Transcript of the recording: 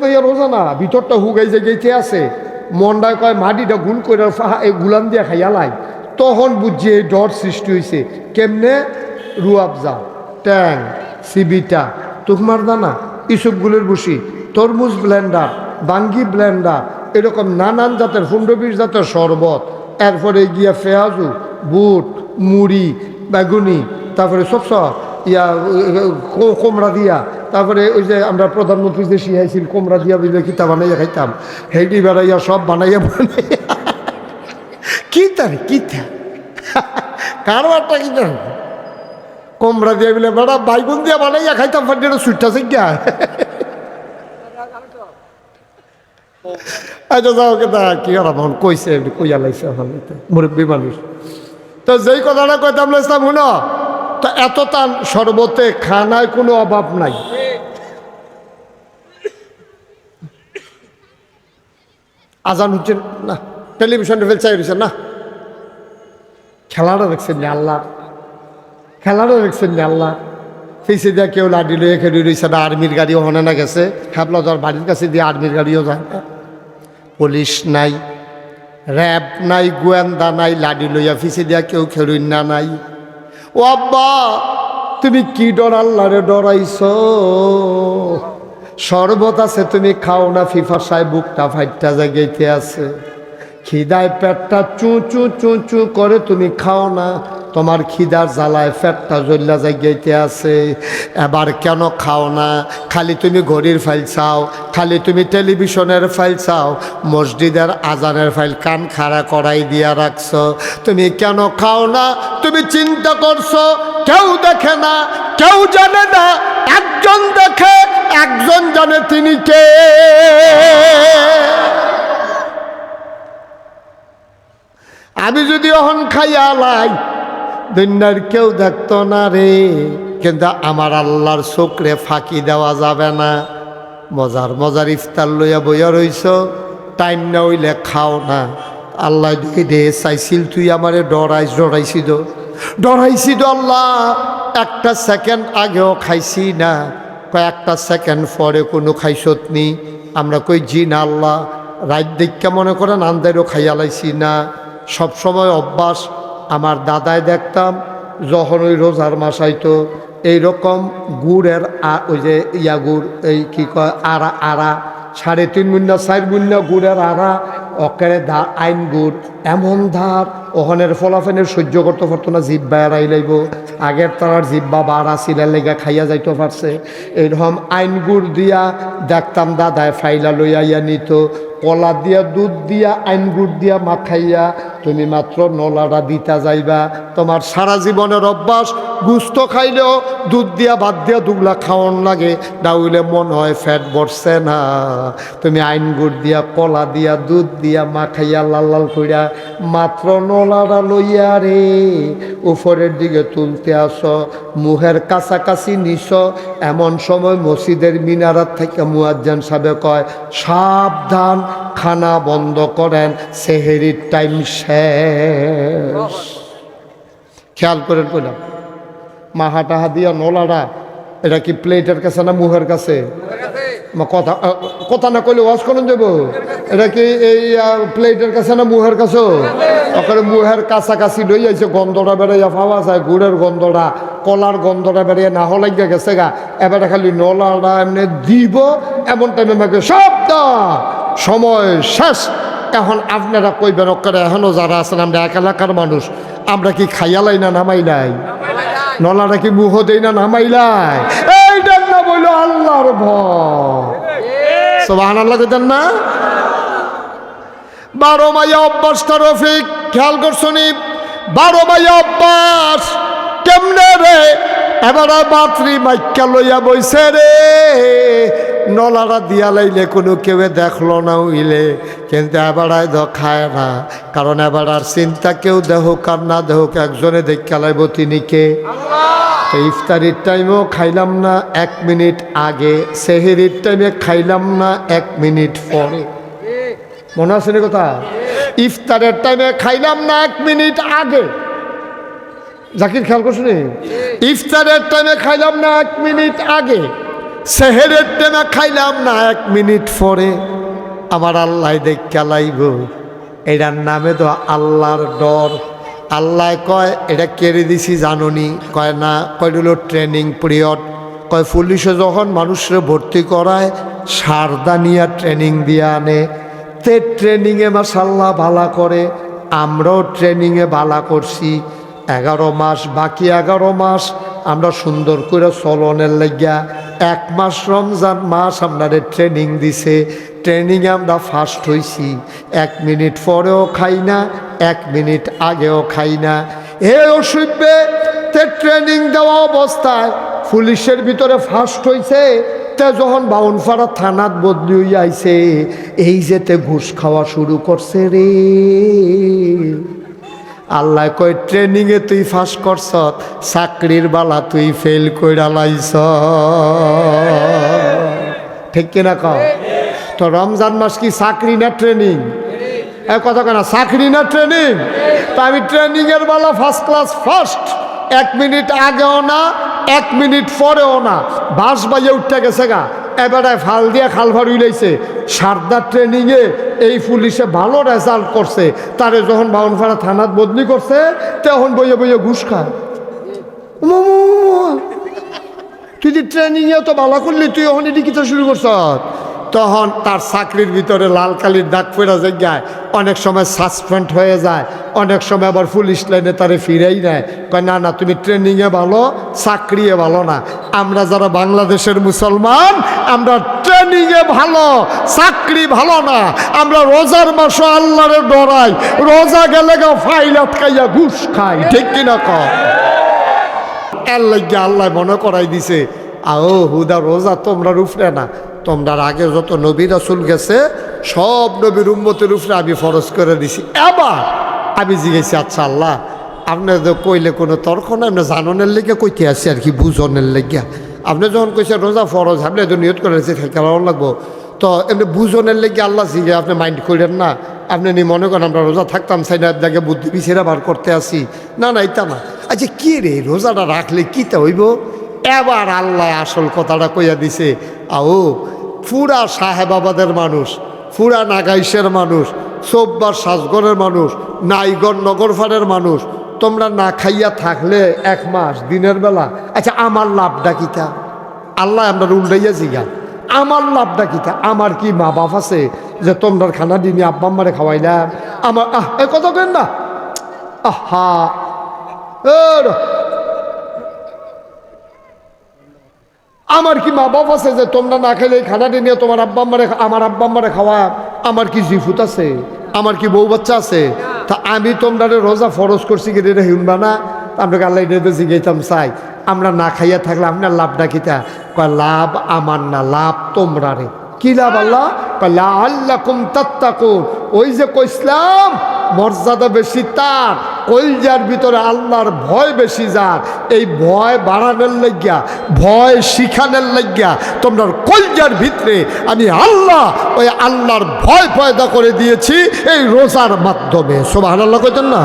পাইয়া রোজা না, ভিতরটা হুগাই যে গেছে আছে, মন্ডায় কয় মাটিটা গুল করে এই গুলাম দিয়া খাইয়ালাই তখন বুঝছি এই ডর সৃষ্টি হয়েছে কেমনে? রুয়াবজা ট্যাং, সিবিটা তুকমার দানা ইসবগুলের বসি তরমুজ ব্লেন্ডার, বাঙ্গি ব্লেন্ডার, এরকম নানান জাতের ফুন্ডবির জাতের শরবত। এরপরে গিয়া ফেয়াজু, বুট, মুড়ি, বেগুনি, তারপরে সবস ইয়া, কো- কোমড়া দিয়া। তারপরে ওই যে আমরা প্রধানমন্ত্রী যে শিখাইছিল কোমড়া দিয়া বুঝলে কিতা বানাইয়া খাইতাম। হেডি বেড়াইয়া সব বানাইয়া বানাইয়া। কি তার, কি থা কারবারটা কি তার? কোমড়া দিয়া বলে বেড়া বাইগুন দিয়া বানাইয়া খাইতাম ফাটিটা সুইটটা শিখা আচ্ছা যাও কেতা কি আর এখন কইছে, কইয়া লাইছে মুরব্বী মানুষ। তো যেই কথাটা কইতাম লাইছিলাম শুন। তো এত তান সর্বতে খানায় কোনো অভাব নাই। আজান হচ্ছে না টেলিভিশনে ফেলছে রয়েছে না। খেলাটা দেখছেন আল্লাহ? খেলাটা দেখছেন না আল্লাহ? ফেসে দিয়ে কেউ লাডি লইয়া খেলি রয়েছে না, আর্মির গাড়িও হনে না গেছে। হ্যাবলা যার বাড়ির কাছে দিয়ে আর্মির গাড়িও যায় না। পুলিশ নাই, র্যাব নাই, গোয়েন্দা নাই লাডি লইয়া ফিসে দিয়া কেউ খেলুন না নাই। ও আব্বা, তুমি কি ডর আল্লাহরে ডরাইছ? শরবত আছে, তুমি খাও না ফিফা সাহেব বুকটা ফাইটটা জাগাইতে আছে। খিদায় পেটটা চু চু চু চু করে তুমি খাও না। তোমার খিদার জ্বালায় পেটটা জ্বল্লা জাগাইতে আছে। এবার কেন খাও না? খালি তুমি ঘড়ির ফাইল চাও, খালি তুমি টেলিভিশনের ফাইল চাও, মসজিদের আজানের ফাইল কান খাড়া করাই দিয়া রাখছো। তুমি কেন খাও না? তুমি চিন্তা করছ, কেউ দেখে না, কেউ জানে না, একজন দেখে, একজন জানে তিনি কে। আমি যদি অহন খাইয়া লাই দুনিয়ার কেউ দেখতো না রে। কিন্তু আমার আল্লাহর চোখরে ফাঁকি দেওয়া যাবে না। মজার মজার ইফতার লইয়া বইয়া রইছ, টাইম না হইলে খাও না। আল্লাহ দে চাইছিল তুই আমারে ডরাইস ডরাইছি তো। ডরাইছি তো আল্লাহ, একটা সেকেন্ড আগেও খাইছি না। কয়েকটা সেকেন্ড পরে কোনো খাইছত নি। আমরা কই, জি না আল্লাহ, রাত দেখা মনে করেন আন্দারও খাইয়া লাইছি না। সব সময় অভ্যাস আমার দাদায় দেখতাম, যখন ওই রোজার মাস আইতো, এইরকম গুড়ের ওই যে ইয়া গুড়, এই কী কয় আড়া আড়া সাড়ে তিন মুন্না, চার মুন্না গুড়ের আড়া অকেরে দা আইন গুড়। এমন ধার ওখানের ফলাফেনের সহ্য করতে পারতো না, জিব্বা এড়াই লাইব। আগের তার জিব্বা বাড়া সিলের লেগা খাইয়া যাইতে পারছে। এইরকম আইন গুড় দিয়া দেখতাম দাদায় ফাইলা লইয়া ইয়া নিত। কলা দিয়া, দুধ দিয়া, আইন গুড় দিয়া মাখাইয়া তুমি মাত্র নলাটা দিতা যাইবা। তোমার সারা জীবনের অভ্যাস, গুস্ত খাইলেও দুধ দিয়া বাদ দিয়া দুগলা খাওয়ান লাগে। ডাউলে মন হয় ফ্যাট বসছে না। তুমি আইন গুড় দিয়া, কলা দিয়া, দুধ দিয়া মাখাইয়া লাল লাল কইরা, মাত্র নলাটা লইয়া রে, উপরের দিকে তুলতে আস, মুহের কাছাকাছি নিস। এমন সময় মসজিদের মিনারাত থেকে মুয়াজ্জান সাহেব কয়, সাবধান, খানা বন্ধ করেন, সেহেরির টাইম শেষ। খেয়াল করেন কইলাম মাহা টাহা দিয়া নলাটা এটা কি প্লেটের কাছে না মুহের কাছে? কথা কথা না কইলে ওয়াশ করুন যাব এটা কি এই প্লেটের কাছে না মুহের কাছে? ওখানে মুহের কাছাকাছি লই যাইছে গন্ধটা বেড়াইয়া পাওয়া যায়, গুড়ের গন্ধটা, কলার গন্ধটা বেড়াইয়া না হলাইয়া গেছে গা। এবারে খালি নলাটা এমনি দিব, এমন টাইমে মাকে শব্দ! সময় শেষ। এখন আপনারা কইবেন ওখানে এখনও যারা আছেন, আমরা এক এলাকার মানুষ, আমরা কি খাইয়ালাই না নামাইলাই? নলাটা কি মুহ দেই না নামাইলাই? এইটার না বলল আল্লাহর ভয়। সোবাহান আল্লাহ কইতেন না? বারো মাইয়া অভ্যাসটা রফিক, খেয়াল করছনি বারো মাইয়া অভ্যাস কেমনে রে? এবার বাতরি মাইকা লইয়া বইছে রে। নলারা দিয়া লাইলে কোনো কেউ দেখল না উইলে। কিন্তু এবারায় দ খায় না। কারণ এবার আর চিন্তা কেউ দেহক আর না দেহক একজনে দেখা লাইব তিনি কে। ইফতারির টাইমেও খাইলাম না এক মিনিট আগে। সেহেরির টাইমে খাইলাম না এক মিনিট পরে। মনে আছে কথা? ইফতারের টাইমে খাইলাম না এক মিনিট আগে। জাকির, খেয়াল করছ? ইফতারের টাইমে খাইলাম না এক মিনিট আগে, সেহেরের টেমে খাইলাম না এক মিনিট পরে। আমার আল্লাহ দেখ লাইব এটার নামে তো আল্লাহর ডর। আল্লাহ কয়, এটা কেড়ে দিছি জাননি। কয়, না। কয় হলো ট্রেনিং পিরিয়ড কয়, পুলিশে যখন মানুষরে ভর্তি করায় সারদানিয়া ট্রেনিং দিয়ে আনে। তে ট্রেনিংয়ে মাসাল্লাহ ভালা করে, আমরাও ট্রেনিংয়ে ভালা করছি। এগারো মাস, বাকি এগারো মাস আমরা সুন্দর করে চলনের লাগিয়া এক মাস রমজান মাস আপনাদের ট্রেনিং দিছে। ট্রেনিংয়ে আমরা ফার্স্ট হইছি। এক মিনিট পরেও খাই না, এক মিনিট আগেও খাই না। এ অসুবিধে তে ট্রেনিং দেওয়া অবস্থায় পুলিশের ভিতরে ফার্স্ট হইছে, তে যখন বাউনপাড়া থানাত বদলি হইয়া আইছে এই যেতে ঘুষ খাওয়া শুরু করছে রে। আল্লাহ কয় ট্রেনিংয়ে তুই ফার্স্ট করছ, চাকরির বালা তুই ফেল কইরা লাইছ। ঠিক কিনা কও? তো রমজান মাস কি চাকরি না ট্রেনিং এ কথা কেনা চাকরি না ট্রেনিং তা আমি ট্রেনিংয়ের বেলা ফার্স্ট ক্লাস ফার্স্ট এক মিনিট আগেও না, এক মিনিট পরেও না। বাস বাজে উঠতে গেছে গা। এবারে ফাল দিয়ে খাল ভার উইলাইছে। সারদা ট্রেনিংয়ে এই পুলিশে ভালো রেজাল্ট করছে। তারে যখন বাউনপাড়া থানাত বদলি করছে, তখন বইয়ে বইয়ে ঘুষ খায়। তুই যে ট্রেনিংয়ে তো ভালো করলি, তুই ওখানে লিখিত শুরু করছ। তখন তার চাকরির ভিতরে লাল কালির দাগ ফেরা জায়গায় অনেক সময় সাসপেন্ড হয়ে যায়। অনেক সময় আবার পুলিশ লাইনে তারে ফিরেই নেয়। কয়, না না, তুমি ট্রেনিংয়ে ভালো, চাকরিয়ে ভালো না। আমরা যারা বাংলাদেশের মুসলমান, আমরা ট্রেনিংয়ে ভালো, চাকরি ভালো না। আমরা রোজার মাসে আল্লাহরে ডরাই, রোজা গেলে গা ফাইল আটকাইয়া ঘুষ খাই, ঠিক কিনা কম এর আল্লাহ মনে করাই দিছে, আও হুদা, রোজা তোমরা রুফরে না। তোমরা আগে যত নবী রাসুল গেছে, সব নবীর উম্মতের উপরে আমি ফরজ করে দিছি। এবার আমি জিজ্ঞেছি আচ্ছা আল্লাহ আপনার কইলে কোনো তর্ক না আপনি জাননের লেগে কইতে আসি আর কি, বুঝনের লেগে। আপনি যখন কইছে রোজা ফরজ আপনি তো নিয়ত করে কেমন লাগবো। তো এমনি বুঝনের লেগে আল্লাহ জিগে আপনি মাইন্ড করেন না। আপনি নি মনে করেন, আমরা রোজা থাকতাম সাইড আপনাকে বুদ্ধি বিছেরা বার করতে আসি। না না এটা না। আচ্ছা কি রে, রোজাটা রাখলে কিতা হইব? এবার আল্লাহ আসল কথাটা কইয়া দিছে, আও পুরা সাহেবাবাদের মানুষ, ফুরা নাগাইশের মানুষ, চোববার সাজগরের মানুষ নাইগর নগরফারের মানুষ তোমরা না খাইয়া থাকলে এক মাস, দিনের বেলা। আচ্ছা আমার লাভটা কিতা আল্লাহ আমরা উল্টাইয়া জিগা। আমার লাভটা কিতা আমার কি মা বাপ আছে যে তোমরা খানা দিনে আব্বা আম্মারে খাওয়াইলাম আমার আহ, এ কথা কেন না। আহা। আমার কি মা বাপ আছে যে তোমরা না খেলে খানাটি নিয়ে তোমার আব্বা আম্মারে আমার আব্বা আম্মারে খাওয়া? আমার কি জিফুত আছে? আমার কি বউ বাচ্চা আছে? তা আমি তোমরা রোজা ফরজ করছি কি রে হিউনবা না আমরা আল্লাহ এটা জিগাইতাম চাই? আমরা না খাইয়া থাকলে আপনার লাভ ডাকিতা কয়, লাভ আমার না, লাভ তোমরা রে কি লাভ আল্লাহ? আল্লাহ কুম তাত্তাকুন। ওই যে কইসলাম, মর্যাদা বেশি তার। কলজার ভিতরে আল্লাহর ভয় বেশি যার। এই ভয় বাড়ানোর লাগিয়া, ভয় শিখানোর লাগিয়া তোমরা কলজার ভিতরে আমি আল্লাহ ওই আল্লাহর ভয় পয়দা করে দিয়েছি এই রোজার মাধ্যমে। সোভা আল্লাহ কইতেন না?